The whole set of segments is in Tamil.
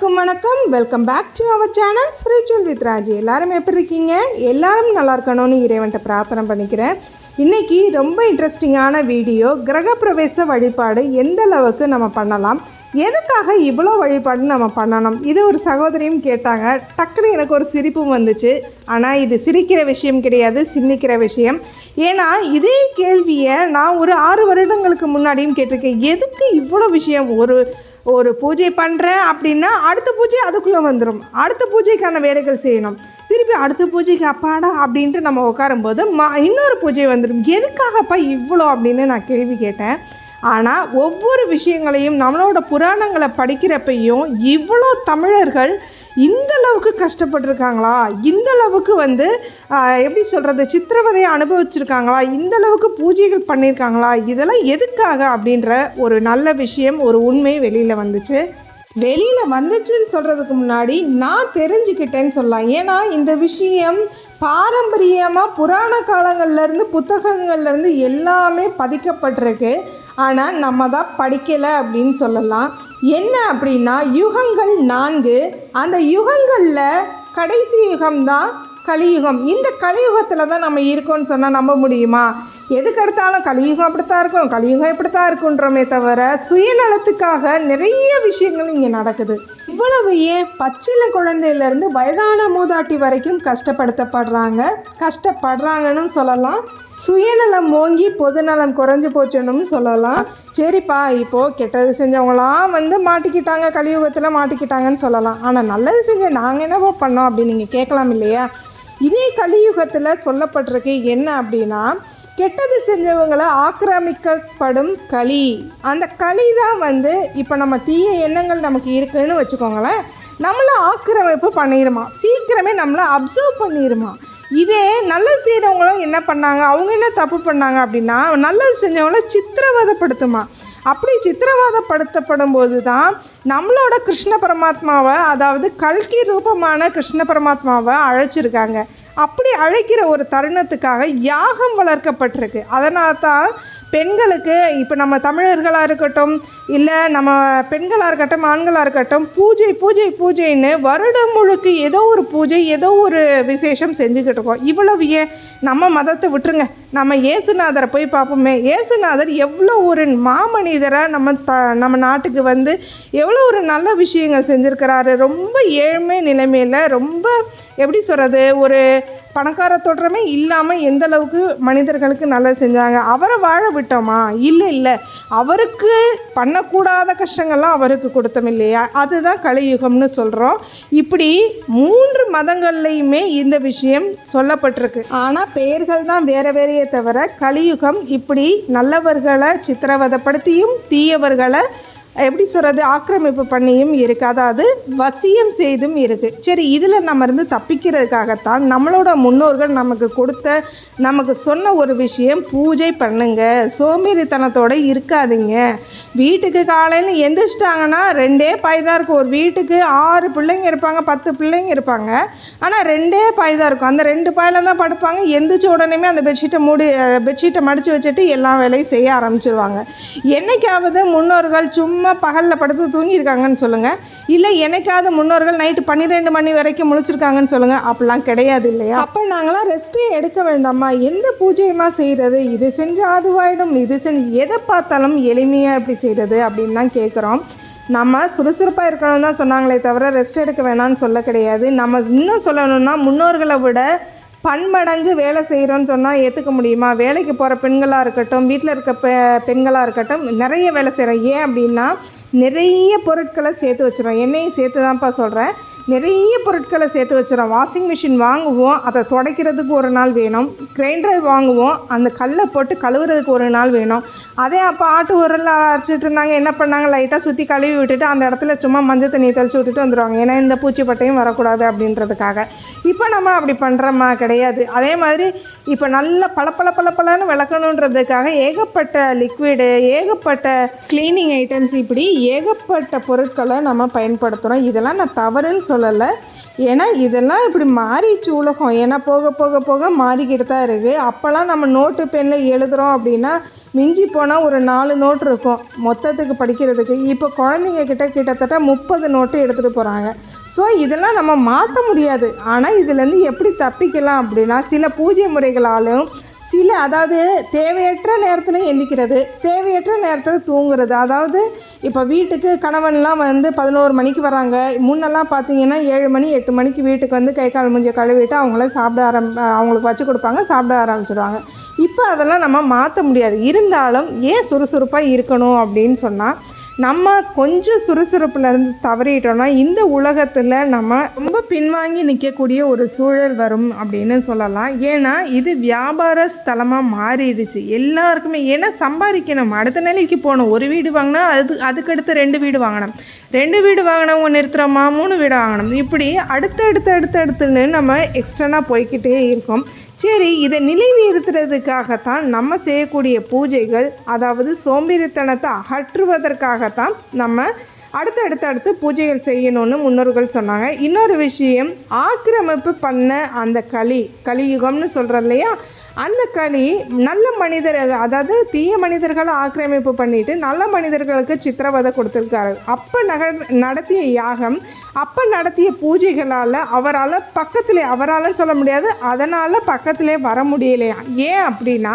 அனைவருக்கும் வணக்கம். Welcome back to our channel spiritual with Raj எல்லாரும் எப்படி இருக்கீங்க? எல்லாரும் நல்லா இருக்கணும்னு இறைவன்ட்ட பிரார்த்தனை பண்ணிக்கிறேன். இன்னைக்கு ரொம்ப இன்ட்ரெஸ்டிங்கான வீடியோ கிரகப்பிரவேச வழிபாடு எந்த அளவுக்கு நம்ம பண்ணலாம்? எதுக்காக இவ்வளோ வழிபாடு நம்ம பண்ணணும்? இது ஒரு சகோதரியும் கேட்டாங்க. டக்குனு எனக்கு ஒரு சிரிப்பும் வந்துச்சு. ஆனால் இது சிரிக்கிற விஷயம் கிடையாது சிந்திக்கிற விஷயம். ஏன்னா இதே கேள்வியை நான் ஒரு ஆறு வருடங்களுக்கு முன்னாடியும் கேட்டிருக்கேன். எதுக்கு இவ்வளோ விஷயம்? ஒரு ஒரு பூஜை பண்ணுறேன் அப்படின்னா அடுத்த பூஜை அதுக்குள்ளே வந்துடும் அடுத்த பூஜைக்கான வேலைகள் செய்யணும். திருப்பி அடுத்த பூஜைக்கு அப்பாடா அப்படின்ட்டு நம்ம உட்காரும்போது மா இன்னொரு பூஜை வந்துடும் எதுக்காகப்பா இவ்வளோ அப்படின்னு நான் கேள்வி கேட்டேன். ஆனால் ஒவ்வொரு விஷயங்களையும் நம்மளோட புராணங்களை படிக்கிறப்பையும் இவ்வளோ தமிழர்கள் இந்த அளவுக்கு கஷ்டப்பட்டிருக்காங்களா? இந்த அளவுக்கு வந்து எப்படி சொல்கிறது சித்திரவதையை அனுபவிச்சிருக்காங்களா? இந்த அளவுக்கு பூஜைகள் பண்ணியிருக்காங்களா இதெல்லாம் எதுக்காக அப்படின்ற ஒரு நல்ல விஷயம் ஒரு உண்மை வெளியில் வந்துச்சு. வெளியில் வந்துச்சுன்னு சொல்கிறதுக்கு முன்னாடி நான் தெரிஞ்சுக்கிட்டேன்னு சொல்லலாம். ஏன்னா இந்த விஷயம் பாரம்பரியமாக புராண காலங்கள்லேருந்து புத்தகங்கள்லேருந்து எல்லாமே பதிக்கப்பட்டிருக்கு. ஆனால் நம்ம தான் படிக்கலை அப்படின்னு சொல்லலாம். என்ன அப்படின்னா யுகங்கள் நான்கு. அந்த யுகங்களில் கடைசி யுகம்தான் கலியுகம். இந்த கலியுகத்தில் தான் நம்ம இருக்கோம்னு சொன்னால் நம்ப முடியுமா? எதுக்கு எடுத்தாலும் கலியுகம் அப்படித்தான் இருக்கும். கலியுகம் இப்படித்தான் இருக்குன்றோமே தவிர சுயநலத்துக்காக நிறைய விஷயங்கள் இங்கே நடக்குது. இவ்வளவு ஏன் பச்சில குழந்தையிலேருந்து வயதான மூதாட்டி வரைக்கும் கஷ்டப்படுத்தப்படுறாங்க? கஷ்டப்படுறாங்கன்னு சொல்லலாம். சுயநலம் ஓங்கி பொதுநலம் குறைஞ்சு போச்சுன்னு சொல்லலாம். சரிப்பா இப்போது கெட்டது செஞ்சவங்களாம் வந்து மாட்டிக்கிட்டாங்க கலியுகத்தில் மாட்டிக்கிட்டாங்கன்னு சொல்லலாம். ஆனால் நல்லது செஞ்ச நாங்கள் என்னவோ பண்ணோம் அப்படின்னு நீங்கள் கேட்கலாம் இல்லையா? இதே கலியுகத்தில் சொல்லப்பட்டிருக்கு என்ன அப்படின்னா கெட்டது செஞ்சவங்களை ஆக்கிரமிக்கப்படும் களி. அந்த களி தான் வந்து இப்போ நம்ம தீய எண்ணங்கள் நமக்கு இருக்குன்னு வச்சுக்கோங்களேன். நம்மளை ஆக்கிரமிப்பு பண்ணிடுமா சீக்கிரமே நம்மளை அப்சர்வ் பண்ணிடுமா இதே நல்லது செய்கிறவங்களும் என்ன பண்ணாங்க? அவங்க என்ன தப்பு பண்ணாங்க அப்படின்னா நல்லது செஞ்சவங்கள சித்திரவதைப்படுத்துமா. அப்படி சித்திரவதைப்படுத்தப்படும் போது தான் நம்மளோட கிருஷ்ண பரமாத்மாவை அதாவது கல்கி ரூபமான கிருஷ்ண பரமாத்மாவை அழைச்சிருக்காங்க. அப்படி அழைக்கிற ஒரு தருணத்துக்காக யாகம் வளர்க்கப்பட்டிருக்கு. அதனால தான் பெண்களுக்கு இப்போ நம்ம தமிழர்களாக இருக்கட்டும் இல்லை நம்ம பெண்களாக இருக்கட்டும் ஆண்களாக இருக்கட்டும் பூஜை பூஜை பூஜைன்னு வருடம் முழுக்க ஏதோ ஒரு பூஜை ஏதோ ஒரு விசேஷம் செஞ்சுக்கிட்டு இருக்கோம். இவ்வளவு ஏன்? நம்ம மதத்தை விட்டுருங்க. நம்ம இயேசுநாதரை போய் பார்ப்போமே. இயேசுநாதர் எவ்வளோ ஒரு மாமனிதராக நம்ம த நம்ம நாட்டுக்கு வந்து எவ்வளோ ஒரு நல்ல விஷயங்கள் செஞ்சுருக்கிறாரு. ரொம்ப ஏழ்மை நிலைமையில் ரொம்ப எப்படி சொல்கிறது ஒரு பணக்கார தோற்றமே இல்லாமல் எந்த அளவுக்கு மனிதர்களுக்கு நல்லது செஞ்சாங்க? அவரை வாழ விட்டோமா? இல்லை இல்லை. அவருக்கு பண்ணக்கூடாத கஷ்டங்கள்லாம் அவருக்கு கொடுத்தோம் இல்லையா? அதுதான் கலியுகம்னு சொல்கிறோம் இப்படி மூன்று மதங்கள்லையுமே இந்த விஷயம் சொல்லப்பட்டிருக்கு. ஆனால் பெயர்கள் தான் வேறு வேறையே தவிர கலியுகம் இப்படி நல்லவர்களை சித்திரவதைப்படுத்தியும் தீயவர்களை எப்படி சொல்கிறது ஆக்கிரமிப்பு பண்ணியும் இருக்குது அதாவது வசியம் செய்தும் இருக்குது சரி இதில் நம்ம இருந்து தப்பிக்கிறதுக்காகத்தான் நம்மளோட முன்னோர்கள் நமக்கு கொடுத்த நமக்கு சொன்ன ஒரு விஷயம் பூஜை பண்ணுங்க. சோம்பேறித்தனத்தோடு இருக்காதீங்க. வீட்டுக்கு காலையில் எந்திரிச்சிட்டாங்கன்னா ரெண்டே பாய் தான் இருக்கும். ஒரு வீட்டுக்கு ஆறு பிள்ளைங்க இருப்பாங்க பத்து பிள்ளைங்க இருப்பாங்க. ஆனால் ரெண்டே பாய் தான் இருக்கும். அந்த ரெண்டு பாயில் தான் படுப்பாங்க. எந்திரிச்ச உடனே அந்த பெட்ஷீட்டை மூடி பெட்ஷீட்டை மடித்து வச்சுட்டு எல்லா வேலையும் செய்ய ஆரம்பிச்சிருவாங்க. என்னைக்காவது முன்னோர்கள் சும்மா பகலில் படுத்து தூங்கியிருக்காங்கன்னு சொல்லுங்கள் இல்லை என்னைக்காவது முன்னோர்கள் நைட்டு பன்னிரெண்டு மணி வரைக்கும் முழிச்சிருக்காங்கன்னு சொல்லுங்கள் அப்படிலாம் கிடையாது இல்லையா? அப்போ நாங்களாம் ரெஸ்ட்டே எடுக்க வேண்டாமா எந்த பூஜையுமா செய்கிறது இது செஞ்சால் அதுவாயிடும் இது செஞ்சு எதை பார்த்தாலும் எளிமையாக எப்படி செய்கிறது அப்படின்னு தான் கேட்குறோம் நம்ம சுறுசுறுப்பாக இருக்கணும் தான் சொன்னாங்களே தவிர ரெஸ்ட் எடுக்க வேணாம்னு சொல்ல கிடையாது. நம்ம இன்னும் சொல்லணும்னா முன்னோர்களை விட பன்மடங்கு வேலை செய்கிறோன்னு சொன்னால் ஏற்றுக்க முடியுமா? வேலைக்கு போகிற பெண்களாக இருக்கட்டும் வீட்டில் இருக்க பெ பெண்களாக இருக்கட்டும் நிறைய வேலை செய்கிறோம் ஏன் அப்படின்னா நிறைய பொருட்களை சேர்த்து வச்சுருவோம் என்னையும் சேர்த்து தான்ப்பா சொல்கிறேன் நிறைய பொருட்களை சேர்த்து வச்சுருவோம் வாஷிங் மிஷின் வாங்குவோம் அதை துடைக்கிறதுக்கு ஒரு நாள் வேணும். கிரைண்டர் வாங்குவோம் அந்த கல்லை போட்டு கழுவுறதுக்கு ஒரு நாள் வேணும். அதே அப்போ ஆட்டு உரலில் அரைச்சிட்டு இருந்தாங்க என்ன பண்ணாங்க? லைட்டாக சுற்றி கழுவி விட்டுட்டு அந்த இடத்துல சும்மா மஞ்சள் தண்ணியை தெளிச்சு விட்டுட்டு வந்துடுவாங்க ஏன்னா இந்த பூச்சிப்பட்டையும் வரக்கூடாது அப்படின்றதுக்காக. இப்போ நம்ம அப்படி பண்ணுறோமா கிடையாது. அதே மாதிரி இப்போ நல்ல பளப்பள பளப்பளன்னு விளக்கணுன்றதுக்காக ஏகப்பட்ட லிக்விடு ஏகப்பட்ட க்ளீனிங் ஐட்டம்ஸ் இப்படி ஏகப்பட்ட பொருட்களை நம்ம பயன்படுத்துகிறோம் இதெல்லாம் நான் தவறுன்னு சொல்லலை. ஏன்னா இதெல்லாம் இப்படி மாறிடுச்சு உலகம். ஏன்னா போக போக போக மாறிக்கிட்டு தான் இருக்குது அப்போல்லாம் நம்ம நோட்டு பெண்ணில் எழுதுகிறோம் அப்படின்னா மிஞ்சி போனால் ஒரு நாலு நோட்டு இருக்கும் மொத்தத்துக்கு படிக்கிறதுக்கு. இப்போ குழந்தைங்க கிட்ட கிட்டத்தட்ட முப்பது நோட்டு எடுத்துகிட்டு போகிறாங்க ஸோ இதெல்லாம் நம்ம மாற்ற முடியாது. ஆனால் இதுலேருந்து எப்படி தப்பிக்கலாம் அப்படின்னா சில பூஜை முறைகளாலும் சில அதாவது தேவையற்ற நேரத்தில் எந்திக்கிறது. தேவையற்ற நேரத்தில் தூங்குறது. அதாவது இப்போ வீட்டுக்கு கணவன்லாம் வந்து பதினோரு மணிக்கு வராங்க. முன்னெல்லாம் பார்த்தீங்கன்னா ஏழு மணி எட்டு மணிக்கு வீட்டுக்கு வந்து கை கால் மூஞ்சி கழுவிட்டு அவங்களே சாப்பிட ஆரம் அவங்களுக்கு வச்சு கொடுப்பாங்க சாப்பிட ஆரம்பிச்சிடுவாங்க இப்போ அதெல்லாம் நம்ம மாற்ற முடியாது. இருந்தாலும் ஏன் சுறுசுறுப்பாக இருக்கணும் அப்படின்னு சொன்னால் நம்ம கொஞ்சம் சுறுசுறுப்புலேருந்து தவறிட்டோம்னா இந்த உலகத்தில் நம்ம ரொம்ப பின்வாங்கி நிற்கக்கூடிய ஒரு சூழல் வரும் அப்படின்னு சொல்லலாம். ஏன்னா இது வியாபார ஸ்தலமாக மாறிடுச்சு. எல்லாருக்குமே ஏன்னா சம்பாதிக்கணும். அடுத்த நிலைக்கு போகணும். ஒரு வீடு வாங்கினா அது அதுக்கடுத்து ரெண்டு வீடு வாங்கணும். ரெண்டு வீடு வாங்கினவங்க நிறுத்துகிறோமா மூணு வீடு வாங்கணும். இப்படி அடுத்து அடுத்து அடுத்து அடுத்துன்னு நம்ம எக்ஸ்டர்னாக போய்க்கிட்டே இருக்கோம். சரி இதை நிலைநிறுத்துறதுக்காகத்தான் நம்ம செய்யக்கூடிய பூஜைகள் அதாவது சோம்பேறித்தனத்தை அகற்றுவதற்காகத்தான் நம்ம அடுத்தடுத்து அடுத்து பூஜைகள் செய்யணும்னு முன்னோர்கள் சொன்னாங்க. இன்னொரு விஷயம் ஆக்கிரமிப்பு பண்ண அந்த களி கலியுகம்னு சொல்கிறோம் இல்லையா? அந்த களி நல்ல மனிதர் அதாவது தீய மனிதர்களை ஆக்கிரமிப்பு பண்ணிட்டு நல்ல மனிதர்களுக்கு சித்திரவதை கொடுத்துருக்காரு. அப்போ நக நடத்திய யாகம் அப்போ நடத்திய பூஜைகளால் அவரால் பக்கத்திலே அவராலும் சொல்ல முடியாது அதனால் பக்கத்திலே வர முடியலையா? ஏன் அப்படின்னா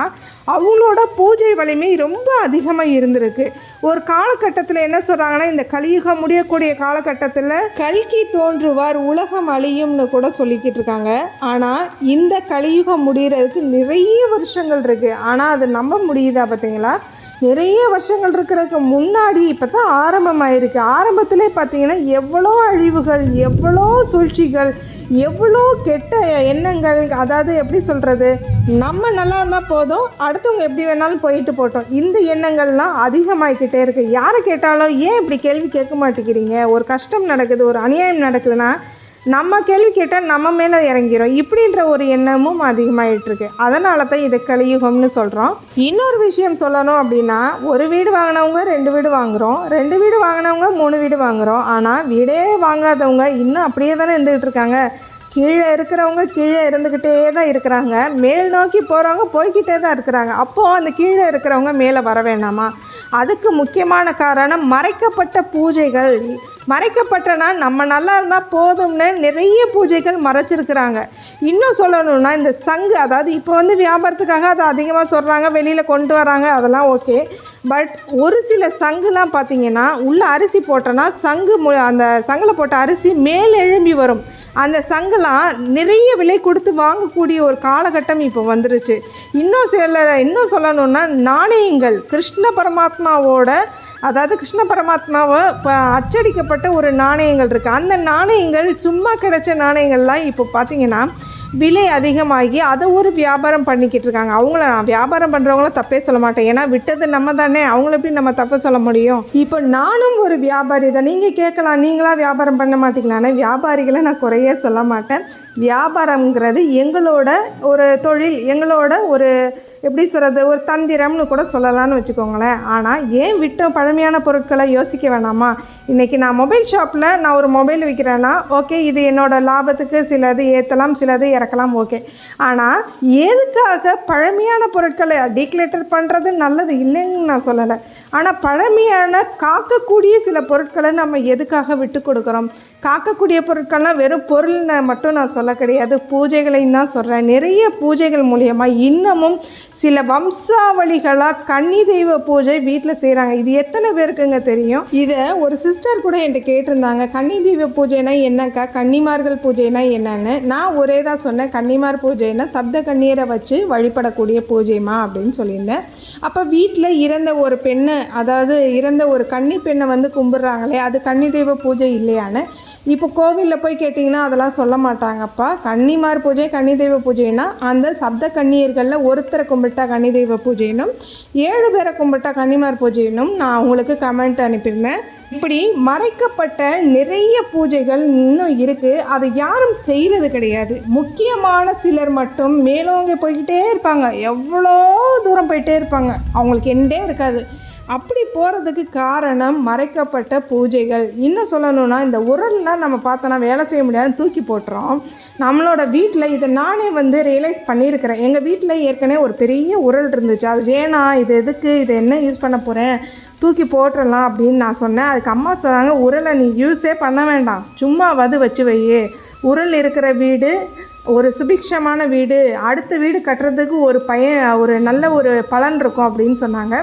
அவங்களோட பூஜை வலிமை ரொம்ப அதிகமாக இருந்திருக்கு. ஒரு காலகட்டத்தில் என்ன சொல்கிறாங்கன்னா இந்த கலியுகம் முடியக்கூடிய காலகட்டத்தில் கல்கி தோன்றுவார் உலகம் அழியும்னு கூட சொல்லிக்கிட்டு இருக்காங்க. ஆனால் இந்த கலியுகம் முடிகிறதுக்கு நிறைய நிறைய வருஷங்கள் இருக்குது ஆனால் அது நம்ப முடியுதா பார்த்தீங்களா நிறைய வருஷங்கள் இருக்கிறதுக்கு முன்னாடி இப்போ தான் ஆரம்பமாயிருக்கு. ஆரம்பத்திலே பார்த்தீங்கன்னா எவ்வளோ அழிவுகள் எவ்வளோ சூழ்ச்சிகள் எவ்வளோ கெட்ட எண்ணங்கள் அதாவது எப்படி சொல்கிறது நம்ம நல்லா இருந்தால் போதும் அடுத்தவங்க எப்படி வேணாலும் போயிட்டு போட்டோம் இந்த எண்ணங்கள்லாம் அதிகமாகிக்கிட்டே இருக்குது யாரை கேட்டாலும் ஏன் இப்படி கேள்வி கேட்க மாட்டேங்கிறீங்க? ஒரு கஷ்டம் நடக்குது ஒரு அநியாயம் நடக்குதுன்னா நம்ம கேள்வி கேட்டால் நம்ம மேலே இறங்கிறோம் இப்படின்ற ஒரு எண்ணமும் அதிகமாகிட்டுருக்கு அதனால தான் இது கலியுகம்னு சொல்கிறோம் இன்னொரு விஷயம் சொல்லணும் அப்படின்னா ஒரு வீடு வாங்கினவங்க ரெண்டு வீடு வாங்குகிறோம் ரெண்டு வீடு வாங்கினவங்க மூணு வீடு வாங்குகிறோம் ஆனால் வீடே வாங்காதவங்க இன்னும் அப்படியே தானே இருந்துகிட்டு இருக்காங்க. கீழே இருக்கிறவங்க கீழே இருந்துக்கிட்டே தான் இருக்கிறாங்க. மேல் நோக்கி போகிறவங்க போய்கிட்டே தான் இருக்கிறாங்க. அப்போது அந்த கீழே இருக்கிறவங்க மேலே வர வேண்டாமா அதுக்கு முக்கியமான காரணம் மறைக்கப்பட்ட பூஜைகள். மறைக்கப்பட்டனா நம்ம நல்லா இருந்தால் போதும்னு நிறைய பூஜைகள் மறைச்சிருக்கிறாங்க. இன்னும் சொல்லணும்னா இந்த சங்கு அதாவது இப்போ வந்து வியாபாரத்துக்காக அதை அதிகமாக சொல்கிறாங்க வெளியில் கொண்டு வராங்க அதெல்லாம் ஓகே. பட் ஒரு சில சங்குலாம் பார்த்தீங்கன்னா உள்ளே அரிசி போட்டோன்னா சங்கு மு அந்த சங்கில் போட்ட அரிசி மேல் எழும்பி வரும். அந்த சங்கெலாம் நிறைய விலை கொடுத்து வாங்கக்கூடிய ஒரு காலகட்டம் இப்போ வந்துருச்சு. இன்னும் சில இன்னும் சொல்லணும்னா நாணயங்கள் கிருஷ்ண பரமாத்மாவோட அதாவது கிருஷ்ண பரமாத்மாவை இப்போ அச்சடிக்கப்பட்ட ஒரு நாணயங்கள் இருக்குது அந்த நாணயங்கள் சும்மா கிடைச்ச நாணயங்கள்லாம் இப்போ பார்த்தீங்கன்னா விலை அதிகமாகி அதை ஒரு வியாபாரம் பண்ணிக்கிட்டு இருக்காங்க. அவங்கள நான் வியாபாரம் பண்ணுறவங்கள தப்பே சொல்ல மாட்டேன். ஏன்னா விட்டது நம்ம தானே. அவங்கள எப்படி நம்ம தப்பை சொல்ல முடியும்? இப்போ நானும் ஒரு வியாபாரி தான். நீங்கள் கேட்கலாம். நீங்களாம் வியாபாரம் பண்ண மாட்டீங்களான்னு வியாபாரிகளை நான் குறைய சொல்ல மாட்டேன். வியாபாரம்ங்கிறது எங்களோட ஒரு தொழில் எங்களோட ஒரு எப்படி சொல்கிறது ஒரு தந்திரம்னு கூட சொல்லலாம்னு வச்சுக்கோங்களேன். ஆனால் ஏன் விட்ட பழமையான பொருட்களை யோசிக்க வேணாமா? இன்றைக்கி நான் மொபைல் ஷாப்பில் நான் ஒரு மொபைல் விற்கிறேன்னா ஓகே இது என்னோடய லாபத்துக்கு சிலது ஏற்றலாம் சிலது இறக்கலாம் ஓகே. ஆனால் எதுக்காக பழமையான பொருட்களை டீக்லேட்டர் பண்ணுறது நல்லது இல்லைன்னு நான் சொல்லலை. ஆனால் பழமையான காக்கக்கூடிய சில பொருட்களை நம்ம எதுக்காக விட்டு கொடுக்குறோம்? காக்கக்கூடிய பொருட்கள்லாம் வெறும் பொருள்னு மட்டும் நான் சொல்ல கிடையாது பூஜைகளையும் தான் சொல்கிறேன் நிறைய பூஜைகள் மூலியமாக இன்னமும் சில வம்சாவளிகளாக கன்னி தெய்வ பூஜை வீட்டில் செய்கிறாங்க இது எத்தனை பேருக்குங்க தெரியும்? இதை ஒரு சிஸ்டர் கூட என்கிட்ட கேட்டிருந்தாங்க. கன்னி தெய்வ பூஜைனா என்னக்கா? கன்னிமார்கள் பூஜைனா என்னன்னு. நான் ஒரே தான் சொன்னேன். கன்னிமார் பூஜைனா சப்த கண்ணீரை வச்சு வழிபடக்கூடிய பூஜைமா அப்படின்னு சொல்லியிருந்தேன். அப்போ வீட்டில் இறந்த ஒரு பெண்ணை அதாவது இறந்த ஒரு கன்னி பெண்ணை வந்து கும்பிட்றாங்களே அது கன்னி தெய்வ பூஜை இல்லையான்னு. இப்போ கோவிலில் போய் கேட்டிங்கன்னா அதெல்லாம் சொல்ல மாட்டாங்க. அப்போ கன்னிமார் பூஜை கன்னி தெய்வ பூஜைனா அந்த சப்த கன்னியர்களில் ஒருத்தரை கும்பிட்டா கன்னி தெய்வ பூஜைனும் ஏழு பேரை கும்பிட்டா கன்னிமார் பூஜைனும் நான் உங்களுக்கு கமெண்ட் அனுப்பியிருந்தேன். இப்படி மறைக்கப்பட்ட நிறைய பூஜைகள் இன்னும் இருக்குது அதை யாரும் செய்கிறது கிடையாது. முக்கியமான சிலர் மட்டும் மேலோங்க போய்கிட்டே இருப்பாங்க. எவ்வளோ தூரம் போயிட்டே இருப்பாங்க. அவங்களுக்கு எண்டே இருக்காது. அப்படி போகிறதுக்கு காரணம் மறைக்கப்பட்ட பூஜைகள். இன்னும் சொல்லணும்னா இந்த உரல்லாம் நம்ம பார்த்தோன்னா வேலை செய்ய முடியாதுன்னு தூக்கி போட்டுறோம். நம்மளோட வீட்டில் இதை நானே வந்து ரியலைஸ் பண்ணியிருக்கிறேன். எங்கள் வீட்டில் ஏற்கனவே ஒரு பெரிய உரல் இருந்துச்சு. அது வேணாம் இது எதுக்கு இது என்ன யூஸ் பண்ண போகிறேன் தூக்கி போட்டுடலாம் அப்படின்னு நான் சொன்னேன். அதுக்கு அம்மா சொன்னாங்க உரலை நீ யூஸே பண்ண வேண்டாம். சும்மாவது வச்சு வை உரல் இருக்கிற வீடு ஒரு சுபிக்ஷமான வீடு அடுத்த வீடு கட்டுறதுக்கு ஒரு பையன் ஒரு நல்ல ஒரு பலன் இருக்கும் அப்படின்னு சொன்னாங்க.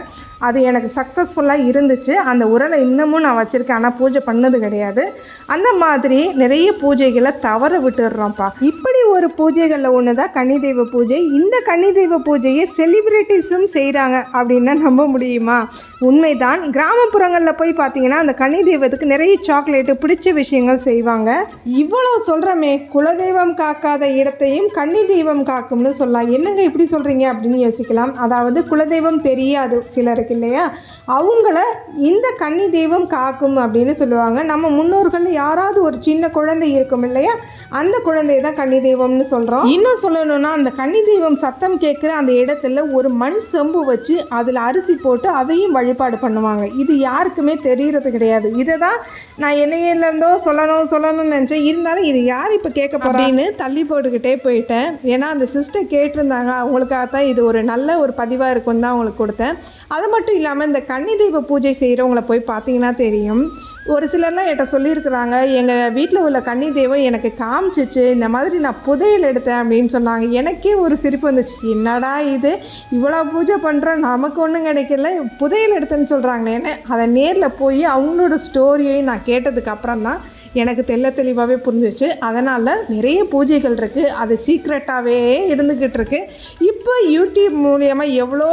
அது எனக்கு சக்ஸஸ்ஃபுல்லாக இருந்துச்சு. அந்த உரலை இன்னமும் நான் வச்சுருக்கேன். ஆனால் பூஜை பண்ணது கிடையாது. அந்த மாதிரி நிறைய பூஜைகளை தவற விட்டுடுறோம்ப்பா. இப்படி ஒரு பூஜைகளில் ஒன்று தான் கன்னிதெய்வ பூஜை. இந்த கன்னிதெய்வ பூஜையை செலிப்ரிட்டிஸும் செய்கிறாங்க அப்படின்னா நம்ப முடியுமா? உண்மைதான். கிராமப்புறங்களில் போய் பார்த்தீங்கன்னா அந்த கன்னிதெய்வத்துக்கு நிறைய சாக்லேட்டு பிடிச்ச விஷயங்கள் செய்வாங்க. இவ்வளோ சொல்கிறோமே குலதெய்வம் காக்காத இடத்தையும் கன்னி தெய்வம் காக்கும்னு சொல்லலாம் என்னங்க இப்படி சொல்கிறீங்க அப்படின்னு யோசிக்கலாம். அதாவது குலதெய்வம் தெரியாது சிலருக்கு இல்லையா? அவங்கள இந்த கன்னி தெய்வம் காக்கும் அப்படின்னு சொல்லுவாங்க. நம்ம முன்னோர்கள் யாராவது ஒரு சின்ன குழந்தை இருக்கும் இல்லையா? அந்த குழந்தை தான் கன்னி தெய்வம்னு சொல்கிறோம் இன்னும் சொல்லணும்னா அந்த கன்னி தெய்வம் சத்தம் கேட்குற அந்த இடத்துல ஒரு மண் செம்பு வச்சு அதில் அரிசி போட்டு அதையும் வழிபாடு பண்ணுவாங்க. இது யாருக்குமே தெரிகிறது கிடையாது. இதை தான் நான் என்னையிலேருந்தோ சொல்லணும் சொல்லணும்னு நினச்சேன். இருந்தாலும் இது யார் இப்போ கேட்க போகிறேன்னு தள்ளி போட்டுக்கிட்டே போயிட்டேன். ஏன்னா அந்த சிஸ்டர் கேட்டிருந்தாங்க அவங்களுக்காக தான் இது ஒரு நல்ல ஒரு பதிவாக இருக்கும்னு தான் அவங்களுக்கு கொடுத்தேன். அது மட்டும் இல்லாமல் இந்த கன்னி தெய்வ பூஜை செய்கிறவங்கள போய் பார்த்தீங்கன்னா தெரியும். ஒரு சிலர்லாம் என்கிட்ட சொல்லியிருக்கிறாங்க எங்கள் வீட்டில் உள்ள கன்னி தெய்வம் எனக்கு காமிச்சிச்சு இந்த மாதிரி நான் புதையல் எடுத்தேன் அப்படின்னு சொன்னாங்க. எனக்கே ஒரு சிரிப்பு வந்துச்சு. என்னடா இது? இவ்வளோ பூஜை பண்ணுறோம் நமக்கு ஒன்றும் கிடைக்கல புதையல் எடுத்தேன்னு சொல்கிறாங்களேன்னு அதை நேரில் போய் அவங்களோட ஸ்டோரியை நான் கேட்டதுக்கப்புறம் தான் எனக்கு தெல்ல தெளிவாகவே புரிஞ்சிச்சு அதனால் நிறைய பூஜைகள் இருக்குது அது சீக்ரெட்டாகவே இருந்துக்கிட்டு இருக்கு. இப்போ யூடியூப் மூலியமாக எவ்வளோ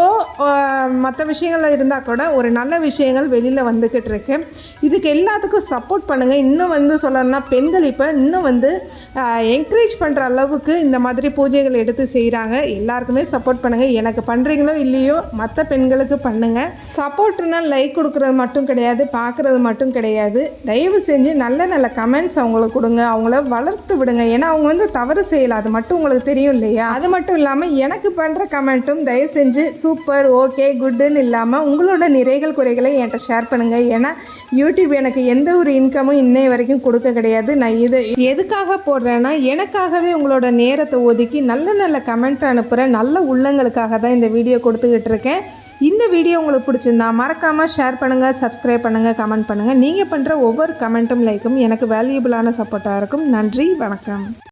மற்ற விஷயங்கள் இருந்தால் கூட ஒரு நல்ல விஷயங்கள் வெளியில் வந்துக்கிட்டு இருக்கு. இதுக்கு எல்லாத்துக்கும் சப்போர்ட் பண்ணுங்கள் இன்னும் வந்து சொல்லணும்னா பெண்கள் இப்போ இன்னும் வந்து என்கரேஜ் பண்ணுற அளவுக்கு இந்த மாதிரி பூஜைகள் எடுத்து செய்கிறாங்க எல்லாருக்குமே சப்போர்ட் பண்ணுங்கள் எனக்கு பண்ணுறீங்களோ இல்லையோ மற்ற பெண்களுக்கு பண்ணுங்கள் சப்போர்ட்னா லைக் கொடுக்குறது மட்டும் கிடையாது பார்க்குறது மட்டும் கிடையாது. தயவு செஞ்சு நல்ல நல்ல கமெண்ட்ஸ் அவங்களுக்கு கொடுங்க அவங்கள வளர்த்து விடுங்க. ஏன்னா அவங்க வந்து தவறு செய்யலாம் அது மட்டும் உங்களுக்கு தெரியும் இல்லையா? அது மட்டும் இல்லாமல் எனக்கு பண்ணுற கமெண்ட்டும் தயவு செஞ்சு சூப்பர் ஓகே குட்டுன்னு இல்லாமல் உங்களோட நிறைகள் குறைகளை என்கிட்ட ஷேர் பண்ணுங்கள் ஏன்னா யூடியூப் எனக்கு எந்த ஒரு இன்கமும் இன்னைய வரைக்கும் கொடுக்க கிடையாது. நான் இது எதுக்காக போடுறேன்னா எனக்காகவே உங்களோட நேரத்தை ஒதுக்கி நல்ல நல்ல கமெண்ட் அனுப்புகிற நல்ல உள்ளங்களுக்காக தான் இந்த வீடியோ கொடுத்துக்கிட்டு இருக்கேன். இந்த வீடியோ உங்களுக்கு பிடிச்சிருந்தா மறக்காமல் ஷேர் பண்ணுங்கள் சப்ஸ்கிரைப் பண்ணுங்கள் கமெண்ட் பண்ணுங்கள் நீங்கள் பண்ணுற ஒவ்வொரு கமெண்ட்டும் லைக்கும் எனக்கு வேல்யூபிளான சப்போர்ட்டாக இருக்கும். நன்றி வணக்கம்.